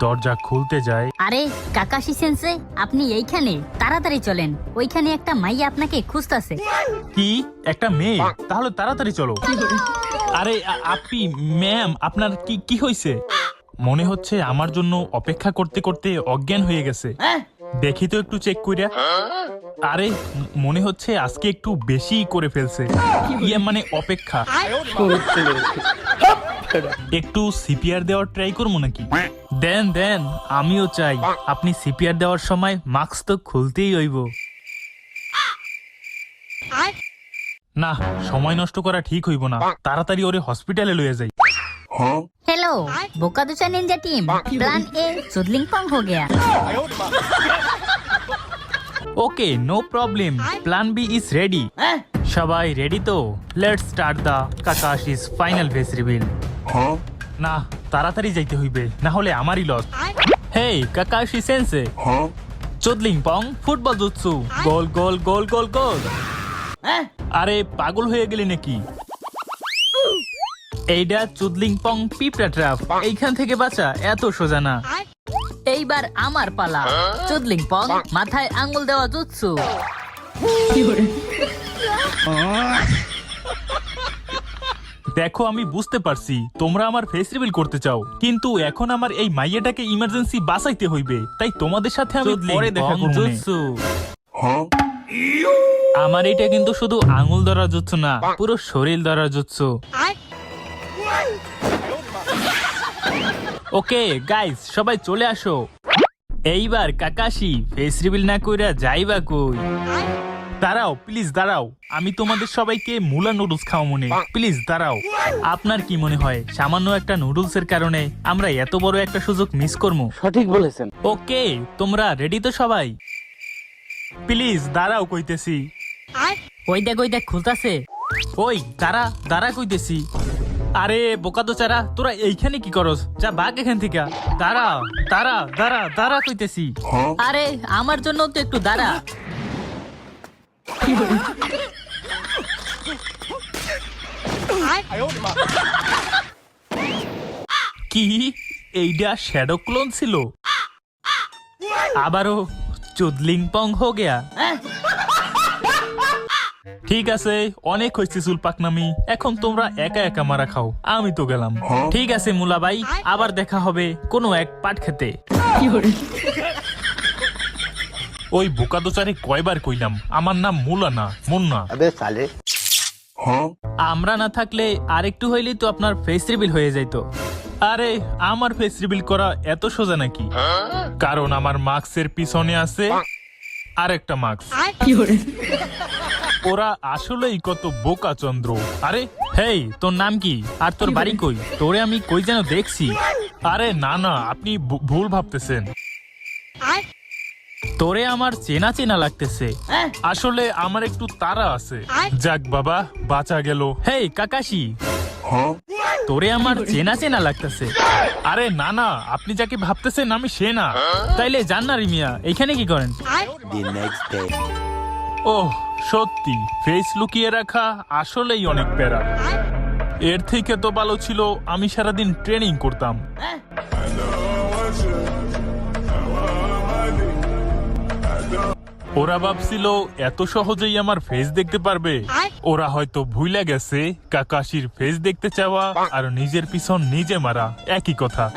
দরজা খুলতে যায়। আরে কাকাশি সেন্সে আপনি এইখানে তাড়াতাড়ি চলেন। ওইখানে একটা মাইয়া আপনাকে খুঁজতাছে। কি? একটা মেয়ে? তাহলে তাড়াতাড়ি চলো। আরে আ- আপনি ম্যাম আপনার কি কি হয়েছে মনে হচ্ছে আমার জন্য অপেক্ষা করতে করতে অজ্ঞান হয়ে গেছে। দেখি তো একটু চেক কইরা। আরে ম- মনে হচ্ছে আজকে একটু বেশি করে ফেলছে। ইয়ে মানে অপেক্ষা। একটু সিপিআর দেওয়ার ট্রাই করবো নাকি দেন দেন আমিও চাই আপনি সিপিআর দেওয়ার সময় মাস্ক তো খুলতেই হইব না সময় নষ্ট করা ঠিক হইব না তাড়াতাড়ি ওরে হসপিটালে লইয়া যাই हेलो बोका दुचा निंजा टीम प्लान ए सुदलिंग पंग हो गया okay no problem plan B is ready সবাই রেডি তো let's start the Kakashi is final face reveal না তাড়াতাড়ি যাইতে হইবে না হলে আমারই লস হেই কাকাশি সেন্সে। চোদলিং পং football jutsu. Goal goal goal goal goal. আরে পাগল হয়ে গেলি নাকি? এইটা চুদলিং পং পিঁপড়া ট্রাপ এইখান থেকে বাঁচা এত সোজা না। এইবার আমার পালা। চুদলিং পং মাথায় আঙ্গুল দেওয়া জুৎসু। দেখো আমি বুঝতে পারছি। তোমরা আমার ফেস রিভিল করতে চাও। কিন্তু এখন আমার এই মাইয়াটাকে ইমার্জেন্সি বাঁচাইতে হইবে। তাই তোমাদের সাথে আমি পরে দেখা করব আমার এটা কিন্তু শুধু আঙুল ধরা জুৎসু না পুরো শরীর ধরা জুৎসু। ওকে গাইস সবাই চলে আসো। এইবার কাকাশি ফেস রিভিল না কইরা যাইবা কই? দাঁড়াও প্লিজ দাঁড়াও। আমি তোমাদের সবাইকে মুলা নুডলস খাওয়া মনে প্লিজ দাঁড়াও। আপনার কি মনে হয় সামান্য একটা নুডলস এর কারণে আমরা এত বড় একটা সুযোগ মিস করব? সঠিক বলেছেন। ওকে তোমরা রেডি তো সবাই? প্লিজ দাঁড়াও কইতেছি। ওই দেখ ওই দেখ খুলতাছে। ওই দাঁড়া দাঁড়া কইতেছি। আরে বোকা তো চারা তোরা এইখানে কি করস? যা বাঘ এখান থেকে। দাঁড়া দাঁড়া দাঁড়া দাঁড়া কইতেছি। আরে আমার জন্য তো একটু দাঁড়া। কি? এইটা শ্যাডো ক্লোন ছিল। আবারও চুদলিং পং হো গেয়া। ঠিক আছে অনেক হয়েছে চুল পাকনামি। এখন তোমরা একা একা মারা খাও। আমি তো গেলাম। ঠিক আছে মুলাবাই। আবার দেখা হবে কোনো এক পাট খেতে। ওই বোকা বোকাদোচারে কয়বার কইলাম? আমার নাম মুলা না মুন্না। আবে সালে। আমরা না থাকলে আরেকটু হইলেই তো আপনার ফেস রিভিল হয়ে যাইতো। আরে আমার ফেস রিভিল করা এত সোজা নাকি? কারণ আমার মাস্কের পিছনে আছে আরেকটা মাস্ক। ওরা আসলেই কত বোকা চন্দ্র। আরে হেই তোর নাম কি? আর তোর বাড়ি কই? তোরে আমি কই যেন দেখছি? আরে না না আপনি ভুল ভাবতেছেন। তোরে আমার চেনা চেনা লাগতেছে। আসলে আমার একটু তারা আছে। যাক বাবা বাঁচা গেল। Hey Kakashi. তোরে আমার চেনা চেনা লাগতেছে। আরে না না আপনি যাকে ভাবতেছেন আমি সে না। তাইলে জান না রিমিয়া এখানে কি করেন? দি নেক্সট ডে ওহ সত্যি ফেস লুকিয়ে রাখা আসলেই অনেক প্যারা। এর থেকে তো ভালো ছিল আমি সারাদিন ট্রেনিং করতাম। ওরা ভাবছিল এত সহজেই আমার ফেস দেখতে পারবে। ওরা হয়তো ভুলে গেছে কাকাশির ফেস দেখতে চাওয়া আর নিজের পিছন নিজে মারা। একই কথা।